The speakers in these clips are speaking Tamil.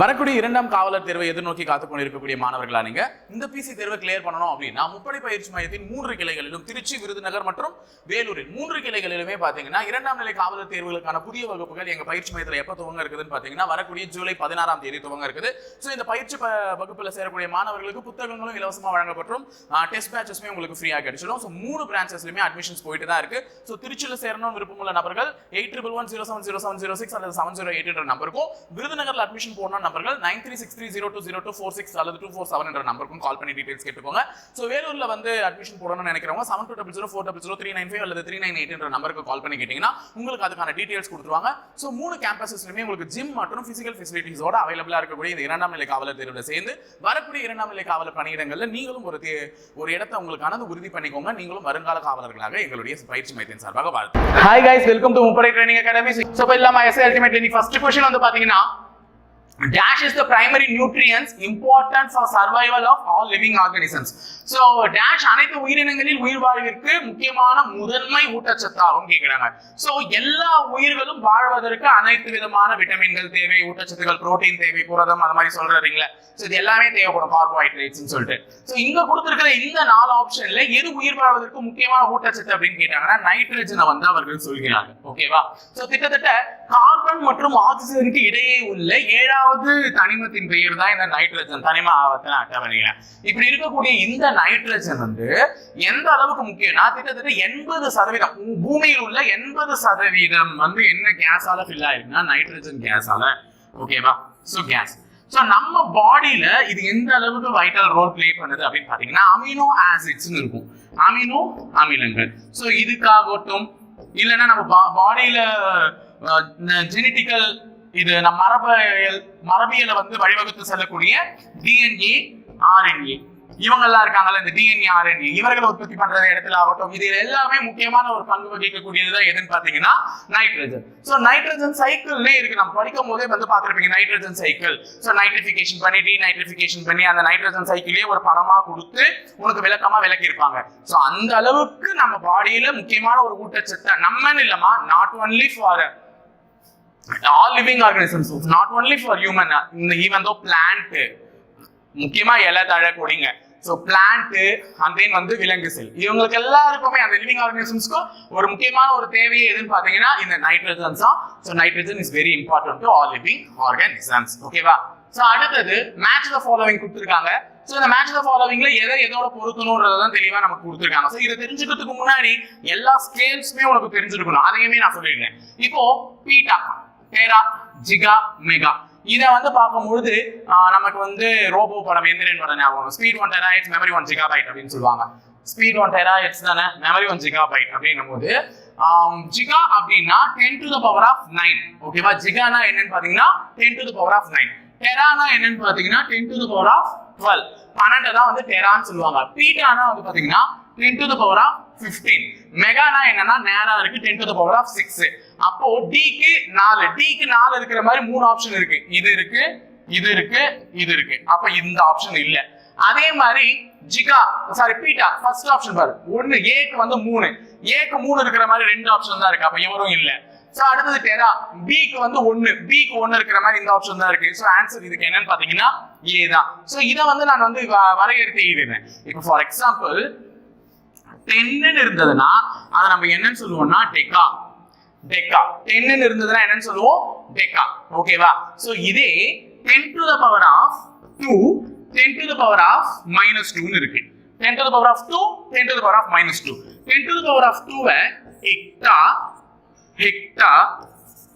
வரக்கூடிய இரண்டாம் காவலர் தேர்வை எதிர்நோக்கி காத்துக் கொண்டிருக்கக்கூடிய மாணவர்களா நீங்க? இந்த பிசி தேர்வை கிளியர் பண்ணணும் அப்படின்னா முப்படை பயிற்சி மையத்தின் மூன்று கிளைகளிலும் திருச்சி விருதுநகர் மற்றும் வேலூரில் மூன்று கிளைகளிலுமே பாத்தீங்கன்னா இரண்டாம் நிலை காவலர் தேர்வுகளுக்கான புதிய வகுப்புகள் எங்க பயிற்சி மையத்தில் எப்ப துவங்க இருக்குதுன்னு பாத்தீங்கன்னா வரக்கூடிய ஜூலை பதினாறாம் தேதி துவங்க இருக்குது. ஸோ இந்த பயிற்சி வகுப்புல சேரக்கூடிய மாணவர்களுக்கு புத்தகங்களும் இலவசமாக வழங்கப்பட்டும் டெஸ்ட் பேச்சஸ்மே உங்களுக்கு ஃப்ரீயாக கிடைச்சிடும் ஸோ மூணு பிரான்ச்சஸ்லயுமே அட்மிஷன்ஸ் போயிட்டு தான் இருக்கு. ஸோ திருச்சியில் சேரணும் விருப்பமுள்ள நபர்கள் eight triple one zero seven zero seven zero six அல்லது செவன் ஜீரோ எயிட் என்ற நம்பருக்கும் விருதுநகர்ல அட்மிஷன் போடணும் நம்பர்கள் nine three six three zero two zero two four six அல்லது டூ ஃபோர் செவன் என்ற நம்பருக்கும் கால் பண்ணி டீடைல்ஸ் கேட்டுக்கோங்க. ஸோ வேலூர்ல வந்து அட்மிஷன் போடணும்னு நினைக்கிறவங்க seven two double zero four double zero three nine five அல்லது த்ரீ நைன் எயிட் என்ற நம்பருக்கு கால் பண்ணி கேட்டீங்கன்னா உங்களுக்கு அதுக்கான டீடைல்ஸ் கொடுத்துருவாங்க. ஸோ மூணு கேம்பஸஸ்லையுமே உங்களுக்கு ஜிம் மற்றும் ஃபிசிக்கல் ஃபெசிலிட்டிஸோட அவைலபிளா இருக்கக்கூடிய இந்த இரண்டாம் நிலை காவலர் தேர்வில் சேர்ந்து வரக்கூடிய இரண்டாம் நிலை காவலர் பணியிடங்கள்ல நீங்களும் ஒரு ஒரு இடத்தை உங்களுக்கானது உறுதி பண்ணிக்கோங்க. நீங்களும் வருங்கால காவலர்களாக எங்களுடைய பயிற்சி மையத்தின் சார்பாக வாழ்த்து ஹாய் கைஸ் வெல்கம் டு முப்படை ட்ரைனிங் அகாடமி ஸோ இப்போ இல்லாம எஸ்ஐ அல்டிமேட் ஃபர்ஸ்ட் கொஸ்டின் வந்து பாத்தீங்கன்னா dash is the primary nutrients important for survival of all living organisms. So dash அனைத்து உயிரினங்களில் உயிர் வாழ்விற்கு முக்கியமான முதன்மை ஊட்டச்சத்தாகும் கேட்குறாங்க ஸோ எல்லா உயிர்களும் வாழ்வதற்கு அனைத்து விதமான விட்டமின்கள் தேவை ஊட்டச்சத்துக்கள் புரோட்டீன் தேவை புரதம் அந்த மாதிரி சொல்றீங்களா. ஸோ இது எல்லாமே தேவைப்படும் கார்போஹைட்ரேட்ஸ்னு சொல்லிட்டு. ஸோ இங்க கொடுத்துருக்கிற இந்த நாலு ஆப்ஷன்ல எது உயிர் வாழ்வதற்கு முக்கியமான ஊட்டச்சத்து அப்படின்னு கேட்டாங்கன்னா நைட்ரஜனை வந்து அவர்கள் சொல்கிறாங்க. ஓகேவா ஸோ கிட்டத்தட்ட கார்பன் மற்றும் ஆக்சிஜனுக்கு இடையே உள்ள ஏழாவது தனிமத்தின் பெயர் தான் இந்த நைட்ரஜன் தனிம ஆவர்த்தன அட்டவணையில இப்படி இருக்கக்கூடிய இந்த நைட்ரஜன் வந்து எந்த அளவுக்கு முக்கியம்னா கிட்டத்தட்ட எண்பது சதவீதம் பூமியில் உள்ள எண்பது சதவீதம் வந்து என்ன கேஸால ஃபில் ஆயிருக்குன்னா நைட்ரஜன் கேஸால ஓகேவா சோ கேஸ் ஸோ நம்ம பாடியில இது எந்த அளவுக்கு வைட்டல் ரோல் ப்ளே பண்ணுது அப்படின்னு பாத்தீங்கன்னா அமினோ ஆசிட்ஸ் இருக்கும். அமினோ அமிலங்கள். ஸோ இதுக்காகட்டும் இல்லைன்னா நம்ம பாடியில ஜெனட்டிக்கல் இது நம்ம மரபியல் மரபியலை வந்து வழிவகுத்து செல்லக்கூடிய டிஎன்ஏ ஆர்என்ஏ இவங்கெல்லாம் இருக்காங்கல்ல இந்த டிஎன்ஏ ஆர்என்ஏ இவர்களை உற்பத்தி பண்ற இடத்துல ஆகட்டும் இது எல்லாமே முக்கியமான ஒரு பங்கு வகிக்கக்கூடியதுதான் எதுன்னு பாத்தீங்கன்னா நைட்ரஜன் சோ நைட்ரஜன் சைக்கிள்லே இருக்கு. நம்ம படிக்கும் போதே வந்து பார்த்துருப்பீங்க நைட்ரஜன் சைக்கிள் சோ நைட்ரிஃபிகேஷன் பண்ணி டி நைட்ரிஃபிகேஷன் பண்ணி அந்த நைட்ரஜன் சைக்கிளே ஒரு படமா கொடுத்து உனக்கு விளக்கமா விளக்கி இருப்பாங்க சோ அந்த அளவுக்கு நம்ம பாடியில முக்கியமான ஒரு ஊட்டச்சத்தை நம்மன்னு இல்லமா not only for all living organisms not only for human இந்த ஈவன் தோ பிளான்ட் முக்கியமா இலை தழை கொடிங்க. ஸோ பிளான்ட் அண்ட் தென் வந்து விலங்கு செல். இவங்களுக்கு எல்லாருக்குமே அந்த லிவிங் ஆர்கனிசம்ஸ்க்கும் ஒரு முக்கியமான ஒரு தேவையே எதுன்னு பார்த்தீங்கன்னா இந்த நைட்ரஜன்ஸ் தான். So nitrogen is very important to all living organisms ஓகேவா ஸோ அடுத்தது மேட்ச் த ஃபாலோவிங் கொடுத்துருக்காங்க. ஸோ இந்த மேட்ச் த ஃபாலோவிங்ல எதை எதோட பொருத்தணும்ன்றதை தான் தெளிவாக நமக்கு கொடுத்துருக்காங்க. ஸோ இதை தெரிஞ்சுக்கிறதுக்கு முன்னாடி எல்லா ஸ்கேல்ஸுமே உனக்கு தெரிஞ்சிருக்கணும். அதையுமே நான் சொல்லிடுறேன். இப்போ பீட்டா. டெரா ஜிகா மெகா. இதை வந்து பார்க்கும்பொழுது நமக்கு வந்து ரோபோ படம் எந்திரன் ஞாபகம் speed one terahertz memory one gigabyte அப்படின்னு சொல்லுவாங்க. ஸ்பீட் ஒன் டெரா இட்ஸ் தானே? மெமரி ஒன் ஜிகா பைட் அப்படின்னும் போது ஜிகா அப்படின்னா ten to the power of nine ஓகேவா ஜிகானா என்னன்னு பாத்தீங்கன்னா ten to the power of nine டெரானா என்னன்னு பாத்தீங்கன்னா ten to the power of twelve பன்னெண்டு தான் வந்து டெரான்னு சொல்லுவாங்க. பீட்டானா வந்து பாத்தீங்கன்னா ten to the power of fifteen மெகானா என்னன்னா நேரா இருக்கு ten to the power of six அப்போ டிக்கு நாலு. டிக்கு நாலு இருக்கிற மாதிரி மூணு ஆப்ஷன் இருக்கு. இது இருக்கு இது இருக்கு இது இருக்கு. அப்ப இந்த ஆப்ஷன் இல்ல. அதே மாதிரி giga sorry peta first option பாரு. ஒன்னு ஏக்கு வந்து மூணு. ஏக்கு மூணு இருக்கிற மாதிரி ரெண்டு ஆப்ஷன் தான் இருக்கு. அப்ப இவரும் இல்ல. சோ அடுத்தது டெரா. பிக்கு வந்து ஒன்னு பிக்கு ஒன்னு இருக்கிற மாதிரி இந்த ஆப்ஷன் தான் இருக்கு. சோ ஆன்சர் இதுக்கு என்னன்னு பாத்தீங்கன்னா ஏ தான். சோ இதை வந்து நான் வந்து வ- வரையறுத்து எழுதிடுறேன். இப்போ ஃபார் எக்ஸாம்பிள் டென்னு இருந்ததுன்னா அதை நம்ம என்னன்னு சொல்லுவோம்னா டெக்கா டெக்கா டென்னு இருந்ததுன்னா என்னன்னு சொல்லுவோம்? டெக்கா ஓகேவா சோ இதே ten to the power of two ten to the power of minus டூன்னு இருக்கு. Ten to the power of two ten to the power of minus two ten to the power of டூவை ஹெக்டா ஹெக்டா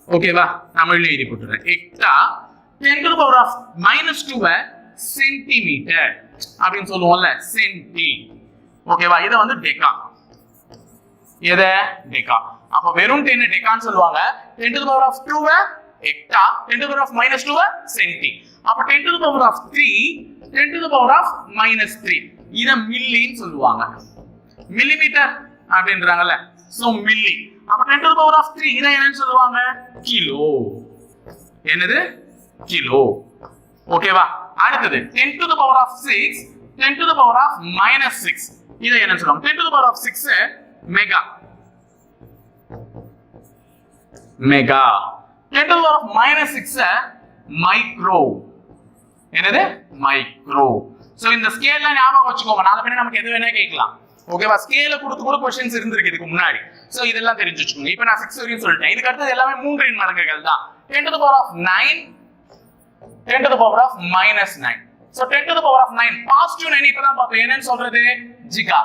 ஓகேவா தமிழ்ல எழுதி போட்டுறேன். Hecto ten to the power of minus டூவை சென்டிமீட்டர் அப்படின்னு சொல்லுவோம்ல சென்டி ஓகேவா இதை வந்து டெக்கா எதை? டெக்கா அப்ப வெறும் டென் டெக்கான்னு சொல்லுவாங்க. Ten to power of two hecto ten to power of minus two centi அப்ப ten to power of three ten to power of minus three இதை மில்லின்னு சொல்லுவாங்க. மில்லிமீட்டர் அப்படின்றாங்கல்ல. சோ மில்லி அப்ப ten to power of three இதை என்னன்னு சொல்லுவாங்க? கிலோ. என்னது? கிலோ. ஓகேவா அடுத்தது ten to the power of six ten to the power of minus six இதை என்ன சொல்லுவாங்க? Ten to the power of six mega mega ten power of minus six micro என்னது? மைக்ரோ சோ இந்த ஸ்கேல்லாம் ஞாபகம் வச்சுக்கோங்க. நாளை பின்ன நமக்கு எது வேணா கேட்கலாம். ஓகேவா ஸ்கேல கொடுத்து கூட கொஸ்டின்ஸ் இருந்திருக்கு இதுக்கு முன்னாடி. சோ இதெல்லாம் தெரிஞ்சு வச்சுக்கோங்க. இப்போ நான் சிக்ஸ் வரையும் சொல்லிட்டேன். இதுக்கு அடுத்தது எல்லாமே மூன்றின் மடங்குகள் தான். Ten to power of nine ten to the power of minus nine so ten to power of nine positive nine இப்பதான் பார்த்தோம். என்னன்னு சொல்றது? ஜிகா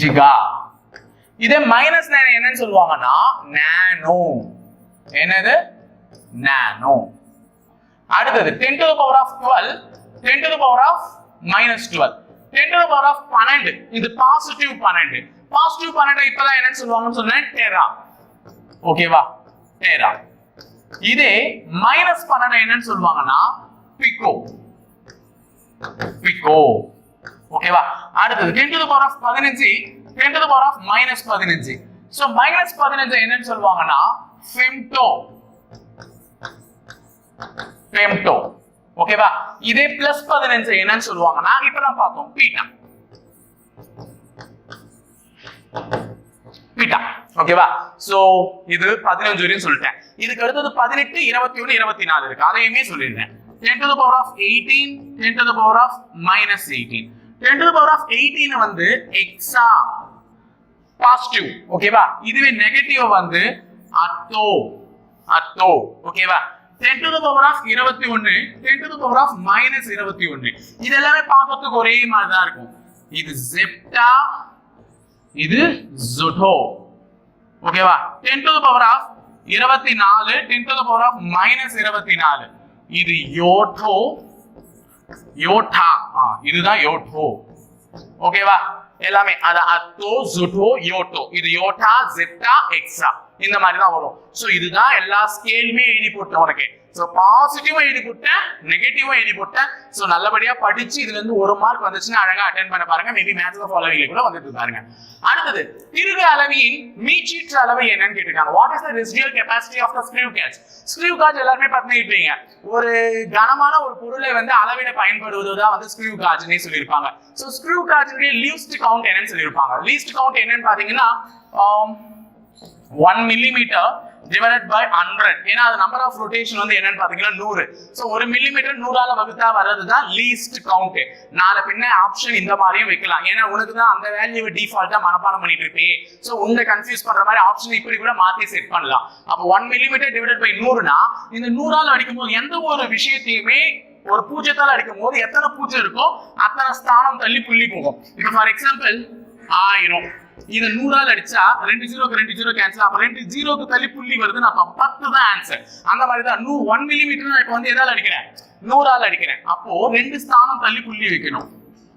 ஜிகா இதே மைனஸ் நைன் என்னன்னு சொல்லுவாங்கன்னா நானோ என்னது? நானோ அடுத்தது ten to power of twelve ten to power of minus twelve ten to power of பன்னெண்டு. இது பாசிட்டிவ் பன்னெண்டு. பாசிட்டிவ் பன்னெண்டு இப்பதான் என்னன்னு சொல்லுவாங்கன்னு சொன்னேன் டெரா ஓகேவா டெரா இதே மைனஸ் பன்னெண்டு என்னன்னு சொல்லுவாங்கன்னா பிகோ பிகோ ஓகேவா அடுத்தது டென் டு பவர் ஆஃப் பதினஞ்சு ten to power of minus பதினஞ்சு. ஸோ மைனஸ் பதினஞ்சு என்னன்னு சொல்லுவாங்கன்னா ஃபெம்டோ ஃபெம்டோ ஓகேவா இதே பிளஸ் பதினஞ்சு என்னன்னு சொல்லுவாங்கன்னா இப்பதான் பார்த்தோம் பீட்டா. பீட்டா. ஓகேவா சோ இது பதினஞ்சு வரையும் சொல்லிட்டேன். இதுக்கு அடுத்தது பதினெட்டு இருபத்தி ஒன்னு இருபத்தி நாலு இருக்கு. அதையுமே சொல்லிடுறேன். Ten to power of eighteen ten to power of minus eighteen ten to power of eighteen வந்து எக்ஸா பாசிட்டிவ் ஓகேவா இதுவே நெகட்டிவ் வந்து அத்தோ அத்தோ ஓகேவா டென் டு பவர் ஆஃப் இருபத்தி ஒன்னு ten to power of minus இருபத்தி ஒன்னு. இது எல்லாமே பார்க்கறதுக்கு ஒரே மாதிரி தான் இருக்கும். இது ஜெப்டா இது ஜுடோ ஓகேவா டென் டு பவர் ஆஃப் இருபத்தி நாலு ten to power of minus இருபத்தி நாலு. இது யோட்டோ. யோட்டா. ஆ, இதுதான் யோட்டோ. ஓகேவா எல்லாமே. அது அத்தோ ஜுட்டோ யோட்டோ. இது யோட்டா ஜெட்டா எக்ஸா இந்த மாதிரி தான் வரும். ஸோ இதுதான் எல்லா ஸ்கேலுமே எழுதி போட்டு உனக்கு. சோ பாசிட்டிவா எழுதி போட்டேன் நெகட்டிவா எழுதி போட்டேன் சோ நல்லபடியா படிச்சு இதுல இருந்து ஒரு மார்க் வந்துச்சுன்னா அழகா அட்டென்ட் பண்ண பாருங்க. மேபி மேத்ஸ் ஃபாலோவிங்ல கூட வந்துட்டு பாருங்க. அடுத்தது திருகு அளவியின் மீச்சீற்று அளவு என்னன்னு கேட்டிருக்காங்க. What is the residual capacity of the screw gauge screw gauge எல்லாருமே பார்த்துருப்பீங்க ஒரு கனமான ஒரு பொருளை வந்து அளவிட பயன்படுவது தான் வந்து ஸ்க்ரீவ் காஜ்னே சொல்லியிருப்பாங்க. ஸோ ஸ்க்ரீவ் காஜ்னுடைய லீஸ்ட் கவுண்ட் என்னன்னு சொல்லியிருப்பாங்க. லீஸ்ட் கவுண்ட் என்னன்னு பாத்தீங்கன்னா one um, millimetre divided by hundred ஏன்னா அது நம்பர் ஆஃப் ரொட்டேஷன் வந்து என்னன்னு பாத்தீங்கன்னா நூறு. ஸோ ஒரு மில்லிமீட்டர் நூறால வகுத்தா வர்றது தான் லீஸ்ட் கவுண்ட் நாளை பின்ன ஆப்ஷன் இந்த மாதிரியும் வைக்கலாம். ஏன்னா உனக்கு தான் அந்த வேல்யூ டிஃபால்ட்டா மனப்பாடம் பண்ணிட்டு இருப்பேன் ஸோ உன்னை கன்ஃபியூஸ் பண்ற மாதிரி ஆப்ஷன் இப்படி கூட மாத்தி செட் பண்ணலாம். அப்போ ஒன் மில்லிமீட்டர் டிவைடட் பை நூறுனா இந்த நூறால் அடிக்கும் போது எந்த ஒரு விஷயத்தையுமே ஒரு பூஜ்ஜியத்தால் அடிக்கும் போது எத்தனை பூஜ்ஜியம் இருக்கோ அத்தனை ஸ்தானம் தள்ளி புள்ளி போகும். இப்போ ஃபார் எக்ஸாம்பிள் ஆயிரம். இதை நூறால் அடிச்சா ரெண்டு ஜீரோக்கு ரெண்டு ஜீரோ கேன்சல் அப்ப ரெண்டு ஜீரோக்கு தள்ளி புள்ளி வருதுன்னு அப்ப பத்து தான் ஆன்சர் அந்த மாதிரி தான் நூ ஒன் மில்லிமீட்டர் நான் இப்போ வந்து எதால அடிக்கிறேன்? நூறால் அடிக்கிறேன். அப்போ ரெண்டு ஸ்தானம் தள்ளி புள்ளி வைக்கணும்.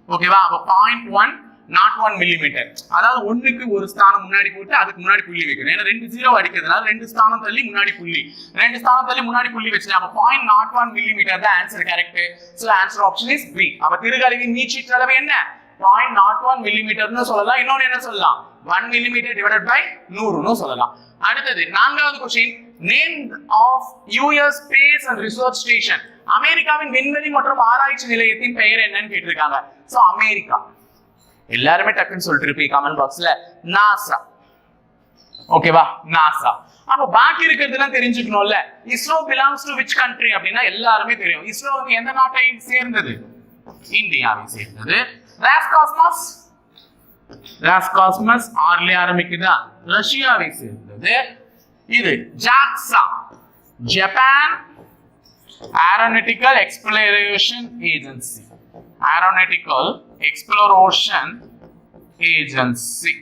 ஓகேவா அப்போ point one nought one millimetre அதாவது ஒண்ணுக்கு ஒரு ஸ்தானம் முன்னாடி போட்டு அதுக்கு முன்னாடி புள்ளி வைக்கணும். ஏன்னா ரெண்டு ஜீரோ அடிக்கிறதுனால ரெண்டு ஸ்தானம் தள்ளி முன்னாடி புள்ளி. ரெண்டு ஸ்தானம் தள்ளி முன்னாடி புள்ளி வச்சுட்டேன் அப்போ பாயிண்ட் நாட் ஒன் மில்லிமீட்டர் தான் answer correct so answer option is B அப்ப திருகலவின் நீச்சீட்டு அளவு என்ன? பாயிண்ட் ஒன் மில்லிமீட்டர்னு சொல்லலாம். இன்னொன்று என்ன சொல்லலாம்? ஒன் மில்லிமீட்டர் டிவைடட் பை நூறுன்னு சொல்லலாம். அடுத்தது நான்காவது question name of US space and research station அமெரிக்காவின் விண்வெளி மற்றும் ஆராய்ச்சி நிலையத்தின் பெயர் என்னன்னு கேட்டிருக்காங்க. So America. எல்லாருமே டக்குன்னு சொல்லிட்டு இருப்பீங்க கமெண்ட் பாக்ஸ்ல நாசா ஓகேவா நாசா அப்போ பாக்கி இருக்கிறதுலாம் தெரிஞ்சுக்கணும்ல. ISRO belongs to which country அப்படின்னா எல்லாருமே தெரியும். இஸ்ரோ வந்து எந்த நாட்டை சேர்ந்தது? இந்தியாவை சேர்ந்தது. ராஸ் காஸ்மாஸ் ராஸ்காஸ்மஸ் ஆர்லி ஆரம்பிக்குதா? ரஷ்யாவை சேர்ந்தது. இது JAXA Japan aeronautical exploration agency aeronautical exploration agency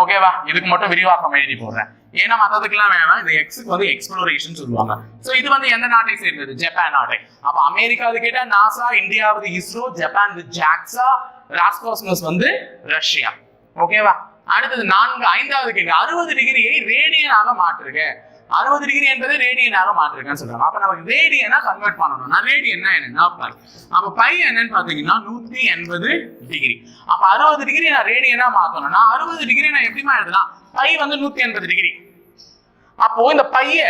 ஓகேவா இதுக்கு மட்டும் விரிவாக்கம் எழுதி போடுறேன். ஏன்னா மற்றதுக்கெல்லாம் வேணாம். இது எக்ஸுக்கு வந்து எக்ஸ்ப்ளோரேஷன் சொல்லுவாங்க. ஸோ இது வந்து எந்த நாட்டை சேர்ந்தது? ஜப்பான் நாட்டை. அப்போ அமெரிக்காவது கேட்டால் நாசா இந்தியாவது இஸ்ரோ ஜப்பான் ஜாக்சா ராஸ்காஸ்மஸ் வந்து ரஷ்யா ஓகேவா அடுத்தது நான்கு ஐந்தாவது கேள்வி. அறுபது டிகிரியை ரேடியனாக மாற்றுக. அறுபது டிகிரி என்பது ரேடியனாக மாற்றிருக்கேன் சொல்றாங்க. அப்ப நமக்கு ரேடியனா கன்வெர்ட் பண்ணணும். நான் ரேடியன்னா என்னன்னா பை அப்ப பை என்னன்னு பாத்தீங்கன்னா நூத்தி எண்பது டிகிரி அப்ப அறுபது டிகிரி நான் ரேடியனா மாத்தணும்னா அறுபது டிகிரி நான் எப்படிமா எழுதலாம்? பை வந்து நூத்தி எண்பது டிகிரி அப்போ இந்த பைய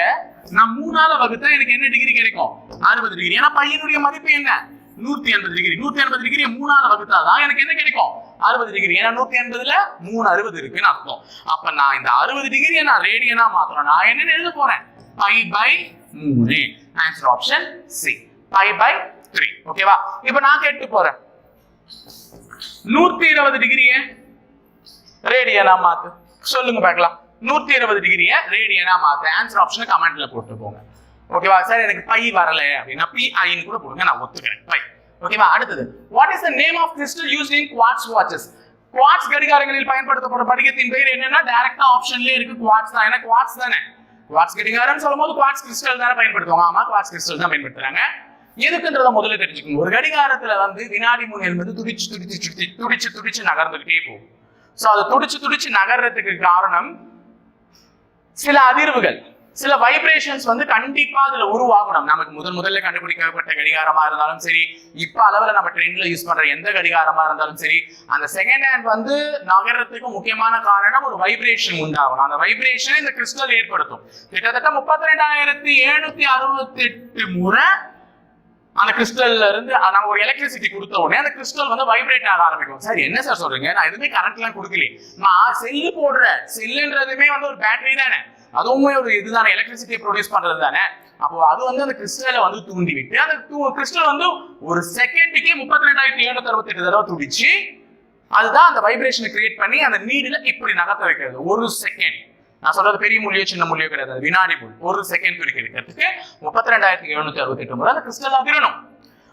நான் மூணால வகுத்தா எனக்கு என்ன டிகிரி கிடைக்கும்? அறுபது டிகிரி ஏன்னா பையனுடைய மதிப்பு என்ன? நூத்தி எண்பது டிகிரி நூத்தி எண்பது டிகிரி மூணால வகுத்தாதான் எனக்கு என்ன கிடைக்கும்? அறுபது டிகிரி ஏன்னா நூத்தி எண்பதுல மூணு அறுபது இருக்குன்னு அர்த்தம். அப்ப நான் இந்த அறுபது டிகிரியை நான் ரேடியனா மாத்திரம் நான் என்ன எழுத போறேன். பை பை மூணு. Answer option C pi by three ஓகேவா இப்போ நான் கேட்டு போறேன். நூத்தி இருபது டிகிரிய ரேடியனா மாத்து. சொல்லுங்க பார்க்கலாம். நூத்தி இருபது டிகிரிய ரேடியனா மாத்து ஆன்சர் ஆப்ஷன் கமெண்ட்ல போட்டு போங்க ஓகேவா சார் எனக்கு பை வரல அப்படின்னா பி ஐன்னு கூட போடுங்க நான் ஒத்துக்கிறேன். பை. ஓகேவா அடுத்தது what is the name of crystal use in quartz watches quartz கடிகாரங்களில் பயன்படுத்தப்படும் படிகத்தின் பெயர் என்னன்னா டைரக்டா ஆப்ஷன்லயே இருக்கு குவாட்ஸ் தான். ஏன்னா குவாட்ஸ் தானே. குவாட்ஸ் கடிகாரம் சொல்லும்போது குவாட்ஸ் கிறிஸ்டல் தானே பயன்படுத்துவாங்க. ஆமா குவாட்ஸ் கிறிஸ்டல் தான் பயன்படுத்துறாங்க. எதுக்குன்றத முதல்ல தெரிஞ்சுக்கணும். ஒரு கடிகாரத்துல வந்து வினாடி முன் என்பது துடிச்சு துடிச்சு துடிச்சு துடிச்சு துடிச்சு நகர்ந்துகிட்டே போகும். சோ அதை துடிச்சு துடிச்சு நகர்றதுக்கு காரணம் சில அதிர்வுகள். சில வைப்ரேஷன்ஸ் வந்து கண்டிப்பா அதுல உருவாகணும். நமக்கு முதல் முதல்ல கண்டுபிடிக்கப்பட்ட கடிகாரமா இருந்தாலும் சரி இப்ப அளவுல நம்ம ட்ரெண்ட்ல யூஸ் பண்ற எந்த கடிகாரமா இருந்தாலும் சரி அந்த செகண்ட் ஹேண்ட் வந்து நகரத்துக்கு முக்கியமான காரணம் ஒரு வைப்ரேஷன் உண்டாகணும். அந்த வைப்ரேஷன் இந்த கிறிஸ்டல் ஏற்படுத்தும். கிட்டத்தட்ட முப்பத்தி ரெண்டாயிரத்தி எழுநூத்தி அறுபத்தி எட்டு முறை அந்த கிறிஸ்டல்ல இருந்து நம்ம ஒரு எலக்ட்ரிசிட்டி கொடுத்த உடனே அந்த கிறிஸ்டல் வந்து வைப்ரேட் ஆக ஆரம்பிக்கும். சார் என்ன சார் சொல்றீங்க? நான் எதுவுமே கரண்ட் எல்லாம் கொடுக்கலையே. நான் செல்லு போடுற செல்லுன்றதுமே வந்து ஒரு பேட்டரி தானே. அதுவுமே ஒரு இதுதானே. எலக்ட்ரிசிட்டியை ப்ரொடியூஸ் பண்றது தானே. அப்போ அது வந்து அந்த கிறிஸ்டலை வந்து தூண்டி விட்டு அந்த கிறிஸ்டல் வந்து ஒரு செகண்டுக்கே முப்பத்தி ரெண்டாயிரத்தி எழுநூத்தி அறுபத்தி எட்டு தடவை துடிச்சு அதுதான் அந்த வைப்ரேஷனை கிரியேட் பண்ணி அந்த நீடில இப்படி நகர்த்த வைக்கிறது. ஒரு செகண்ட் நான் சொல்றது பெரிய மொழியோ சின்ன மொழியோ கிடையாது. வினாடி முள் ஒரு செகண்ட் துடிக்க இருக்கிறதுக்கு முப்பத்தி ரெண்டாயிரத்தி எழுநூத்தி அறுபத்தி எட்டு முதல் அந்த கிறிஸ்டல் அதிரணும்